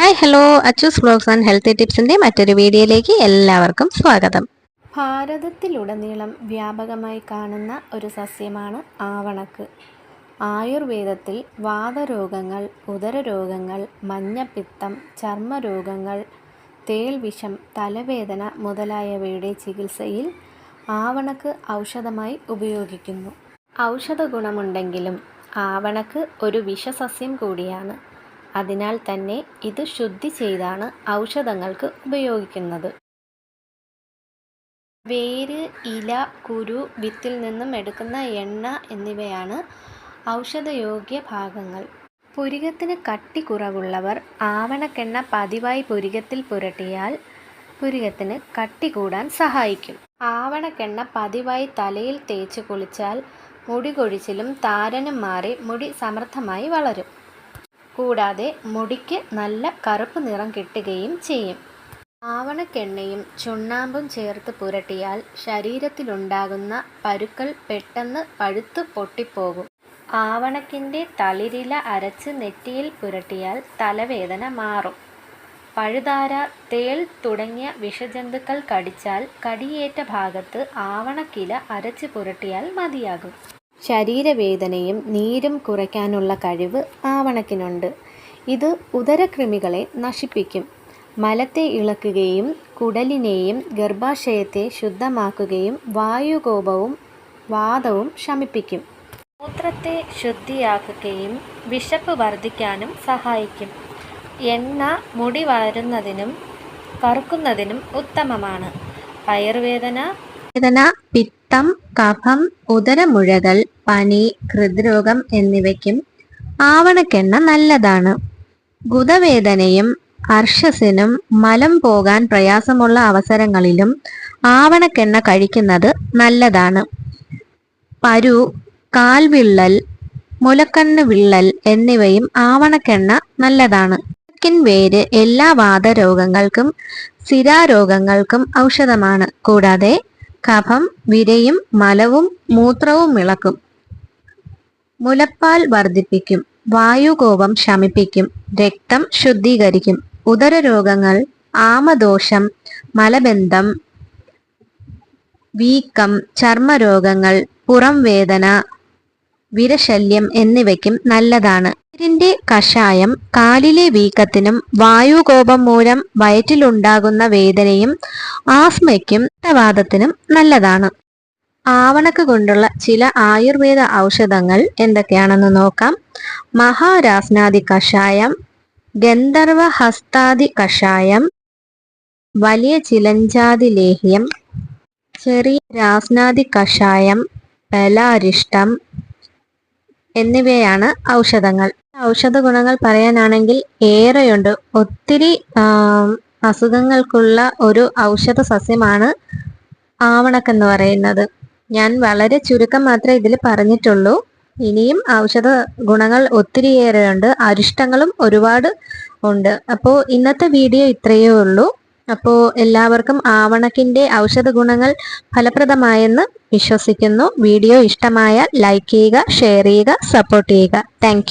Hi hello Achus vlogs and health ടിപ്സിന്റെ മറ്റൊരു വീഡിയോയിലേക്ക് എല്ലാവർക്കും സ്വാഗതം. ഭാരതത്തിലുടനീളം വ്യാപകമായി കാണുന്ന ഒരു സസ്യമാണ് ആവണക്ക്. ആയുർവേദത്തിൽ വാതരോഗങ്ങൾ ഉദരരോഗങ്ങൾ മഞ്ഞപ്പിത്തം ചർമ്മരോഗങ്ങൾ തേൽവിഷം തലവേദന മുതലായവയുടെ ചികിത്സയിൽ ആവണക്ക് ഔഷധമായി ഉപയോഗിക്കുന്നു. ഔഷധ ഗുണമുണ്ടെങ്കിലും ആവണക്ക് ഒരു വിഷസസ്യം കൂടിയാണ്. അതിനാൽ തന്നെ ഇത് ശുദ്ധി ചെയ്താണ് ഔഷധങ്ങൾക്ക് ഉപയോഗിക്കുന്നത്. വേര് ഇല കുരു വിത്തിൽ നിന്നും എടുക്കുന്ന എണ്ണ എന്നിവയാണ് ഔഷധയോഗ്യ ഭാഗങ്ങൾ. പുരികത്തിന് കട്ടി കുറവുള്ളവർ ആവണക്കെണ്ണ പതിവായി പുരികത്തിൽ പുരട്ടിയാൽ പുരികത്തിന് കട്ടി കൂടാൻ സഹായിക്കും. ആവണക്കെണ്ണ പതിവായി തലയിൽ തേച്ച് കുളിച്ചാൽ മുടി കൊഴിച്ചിലും താരനും മാറി മുടി സമൃദ്ധമായി വളരും. കൂടാതെ മുടിക്ക് നല്ല കറുപ്പ് നിറം കിട്ടുകയും ചെയ്യും. ആവണക്കെണ്ണയും ചുണ്ണാമ്പും ചേർത്ത് പുരട്ടിയാൽ ശരീരത്തിലുണ്ടാകുന്ന പരുക്കൾ പെട്ടെന്ന് പഴുത്തു പൊട്ടിപ്പോകും. ആവണക്കിന്റെ തളിരില അരച്ച് നെറ്റിയിൽ പുരട്ടിയാൽ തലവേദന മാറും. പഴുതാര തേൾ തുടങ്ങിയ വിഷജന്തുക്കൾ കടിച്ചാൽ കടിയേറ്റ ഭാഗത്ത് ആവണക്കില അരച്ച് പുരട്ടിയാൽ മതിയാകും. ശരീരവേദനയും നീരും കുറയ്ക്കാനുള്ള കഴിവ് ആവണക്കിനുണ്ട്. ഇത് ഉദരകൃമികളെ നശിപ്പിക്കും. മലത്തെ ഇളക്കുകയും കുടലിനെയും ഗർഭാശയത്തെ ശുദ്ധമാക്കുകയും വായുകോപവും വാദവും ശമിപ്പിക്കും. മൂത്രത്തെ ശുദ്ധിയാക്കുകയും വിശപ്പ് വർദ്ധിക്കാനും സഹായിക്കും. എണ്ണ മുടി വളരുന്നതിനും കറുക്കുന്നതിനും ഉത്തമമാണ്. വയറുവേദന വേദന പിത്തം കഫം ഉദരമുഴകൾ പനി ഹൃദ്രോഗം എന്നിവയ്ക്കും ആവണക്കെണ്ണ നല്ലതാണ്. ഗുദവേദനയും അർഷസിനും മലം പോകാൻ പ്രയാസമുള്ള അവസരങ്ങളിലും ആവണക്കെണ്ണ കഴിക്കുന്നത് നല്ലതാണ്. പരു കാൽവിള്ളൽ മുലക്കണ്ണ് വിള്ളൽ എന്നിവയും ആവണക്കെണ്ണ നല്ലതാണ്. ിൻ വേര് എല്ലാ വാതരോഗങ്ങൾക്കും സ്ഥിരാരോഗങ്ങൾക്കും ഔഷധമാണ്. കൂടാതെ കഫം വിരയും മലവും മൂത്രവും ഇളക്കും. മുലപ്പാൽ വർദ്ധിപ്പിക്കും. വായുകോപം ശമിപ്പിക്കും. രക്തം ശുദ്ധീകരിക്കും. ഉദരരോഗങ്ങൾ ആമദോഷം മലബന്ധം വീക്കം ചർമ്മരോഗങ്ങൾ പുറംവേദന വിരശല്യം എന്നിവയ്ക്കും നല്ലതാണ്. ഇതിന്റെ കഷായം കാലിലെ വീക്കത്തിനും വായുകോപം മൂലം വയറ്റിലുണ്ടാകുന്ന വേദനയും ആസ്മയ്ക്കും രക്തവാദത്തിനും നല്ലതാണ്. ആവണക്ക് കൊണ്ടുള്ള ചില ആയുർവേദ ഔഷധങ്ങൾ എന്തൊക്കെയാണെന്ന് നോക്കാം. മഹാരാസ്നാദി കഷായം ഗന്ധർവ ഹസ്താദി കഷായം വലിയ ചിലഞ്ചാതി ലേഹ്യം ചെറിയ രാസ്നാദി കഷായം ബലാരിഷ്ടം എന്നിവയാണ് ഔഷധങ്ങൾ. ഔഷധ ഗുണങ്ങൾ പറയാനാണെങ്കിൽ ഏറെയുണ്ട്. ഒത്തിരി അസുഖങ്ങൾക്കുള്ള ഒരു ഔഷധ സസ്യമാണ് ആവണക്കെന്ന് പറയുന്നത്. ഞാൻ വളരെ ചുരുക്കം മാത്രമേ ഇതിൽ പറഞ്ഞിട്ടുള്ളൂ. ഇനിയും ഔഷധ ഗുണങ്ങൾ ഒത്തിരിയേറെയുണ്ട്. അരിഷ്ടങ്ങളും ഒരുപാട് ഉണ്ട്. അപ്പോൾ ഇന്നത്തെ വീഡിയോ ഇത്രയേ ഉള്ളൂ. അപ്പോൾ എല്ലാവർക്കും ആവണക്കിന്റെ ഔഷധ ഗുണങ്ങൾ ഫലപ്രദമായെന്ന് വിശ്വസിക്കുന്നു. വീഡിയോ ഇഷ്ടമായാൽ ലൈക്ക് ചെയ്യുക ഷെയർ ചെയ്യുക സപ്പോർട്ട് ചെയ്യുക. താങ്ക്